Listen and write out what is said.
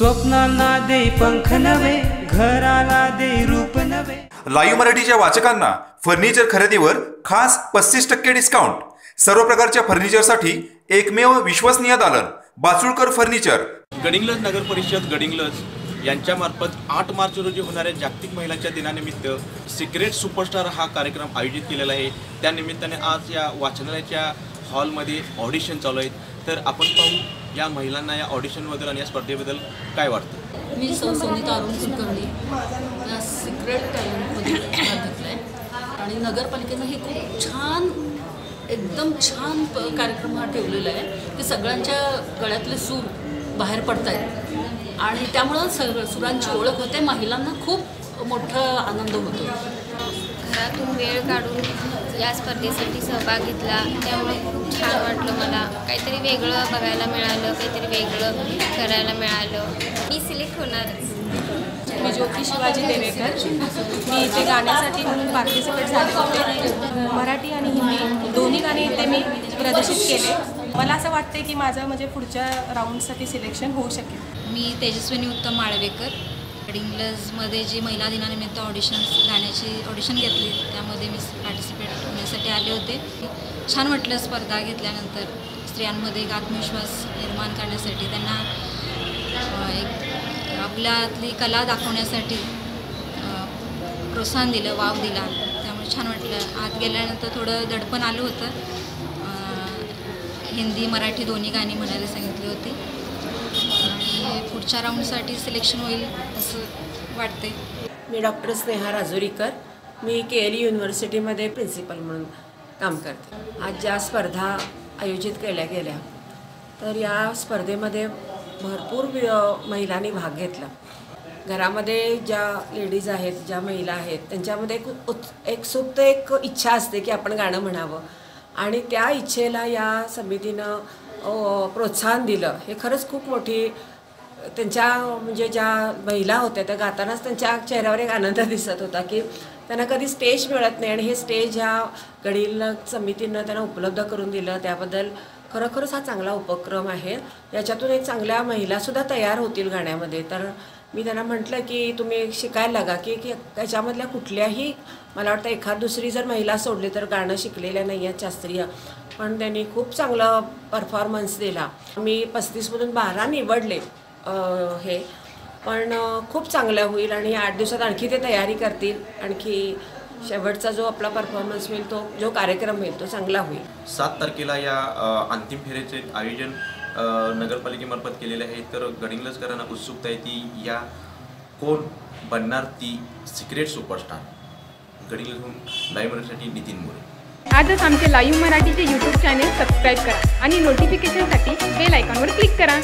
स्वप्नांना दे पंख नवे घराला दे रूप नवे लाईव्ह मराठीच्या वाचकांना फर्निचर खरेदीवर खास पस्तीस टक्के डिस्काउंट सर्व प्रकारच्या फर्निचरसाठी एकमेव विश्वसनीय दालन बाचुळकर फर्निचर. गडिंग्लज नगर परिषद गडिंग्लज यांच्यामार्फत आठ मार्च रोजी होणाऱ्या जागतिक महिलांच्या दिनानिमित्त सिक्रेट सुपरस्टार हा कार्यक्रम आयोजित केलेला आहे. त्यानिमित्ताने आज या वाचनालयाच्या हॉलमध्ये ऑडिशन चालू आहेत. तर आपण पाहू या महिलांना या ऑडिशनबद्दल आणि या स्पर्धेबद्दल काय वाटतं? मी सौ सोनिता अरुण कुलकर्णी. या सिक्रेट टॅलेंटमध्ये भाग घेतला आहे आणि नगरपालिकेनं हे खूप छान एकदम छान प कार्यक्रम हा ठेवलेला आहे. की सगळ्यांच्या गळ्यातले सूर बाहेर पडत आहेत आणि त्यामुळं सग सुरांची ओळख होते. महिलांना खूप मोठा आनंद होतो. घरातून वेळ काढून या स्पर्धेसाठी सहभाग घेतला. त्यामुळे खूप काहीतरी वेगळं बघायला मिळालं काहीतरी वेगळं करायला मिळालं. मी सिलेक्ट होणारच. मी ज्योती शिवाजी देवेकर. मी इथे गाण्यासाठी म्हणून पार्टिसिपेट झाले होते मराठी आणि हिंदी दोन्ही गाणे इथे मी प्रदर्शित केले. मला असं वाटते की माझं म्हणजे पुढच्या राऊंडसाठी सिलेक्शन होऊ शकेल. मी तेजस्विनी उत्तम माळवेकर. इंग्लजमध्ये जी महिला दिनानिमित्त ऑडिशन्स गाण्याची ऑडिशन घेतली त्यामध्ये मी पार्टिसिपेट होण्यासाठी आले होते. छान वाटलं स्पर्धा घेतल्यानंतर स्त्रियांमध्ये एक आत्मविश्वास निर्माण करण्यासाठी त्यांना एक आपल्यातली कला दाखवण्यासाठी प्रोत्साहन दिलं वाव दिला. त्यामुळे छान वाटलं. आत गेल्यानंतर थोडं दडपण आलं होतं. हिंदी मराठी दोन्ही गाणी म्हणायला सांगितली होती. आणि पुढच्या राऊंडसाठी सिलेक्शन होईल असं वाटते मी डॉक्टर स्नेहा राजुरीकर. मी के एल युनिव्हर्सिटीमध्ये प्रिन्सिपल म्हणून. काम करते. आज ज्या स्पर्धा आयोजित केल्या गेल्या तर या स्पर्धेमध्ये भरपूर महिलांनी भाग घेतला. घरामध्ये ज्या लेडीज आहेत ज्या महिला आहेत त्यांच्यामध्ये एक उत् एक सुप्त एक इच्छा असते की आपण गाणं म्हणावं. आणि त्या इच्छेला या समितीनं प्रोत्साहन दिलं. हे खरंच खूप मोठी त्यांच्या म्हणजे ज्या महिला होत्या त्या गातानाच त्यांच्या चेहऱ्यावर एक आनंद दिसत होता की त्यांना कधी स्टेज मिळत नाही आणि हे स्टेज ह्या गडील समितीनं त्यांना उपलब्ध करून दिलं. त्याबद्दल खरोखरच हा चांगला उपक्रम आहे. याच्यातून एक चांगल्या महिलासुद्धा तयार होतील गाण्यामध्ये. तर मी त्यांना म्हटलं की तुम्ही शिकायला लागा की की त्याच्यामधल्या कुठल्याही मला वाटतं एखाद दुसरी जर महिला सोडली तर गाणं शिकलेल्या नाही आहेत शास्त्रीय. पण त्यांनी खूप चांगला परफॉर्मन्स दिला. मी पस्तीसमधून बारा निवडले हे. पण खूप चांगलं होईल आणि आठ दिवसात आणखी ते तयारी करतील. आणखी शेवटचा जो आपला परफॉर्मन्स होईल तो जो कार्यक्रम होईल तो चांगला होईल. सात तारखेला या अंतिम फेरीचे आयोजन नगरपालिकेमार्फत केलेले आहे. तर गडिंग्लजकरांना उत्सुकता आहे ती या कोण बनणार ती सिक्रेट सुपरस्टार गडिंग्लजहून लाईव्ह मराठीसाठी नितीन मोरे. आजच आमचे लाईव्ह मराठीचे यूट्यूब चॅनेल सबस्क्राईब करा आणि नोटिफिकेशनसाठी बेल आयकॉनवर क्लिक करा.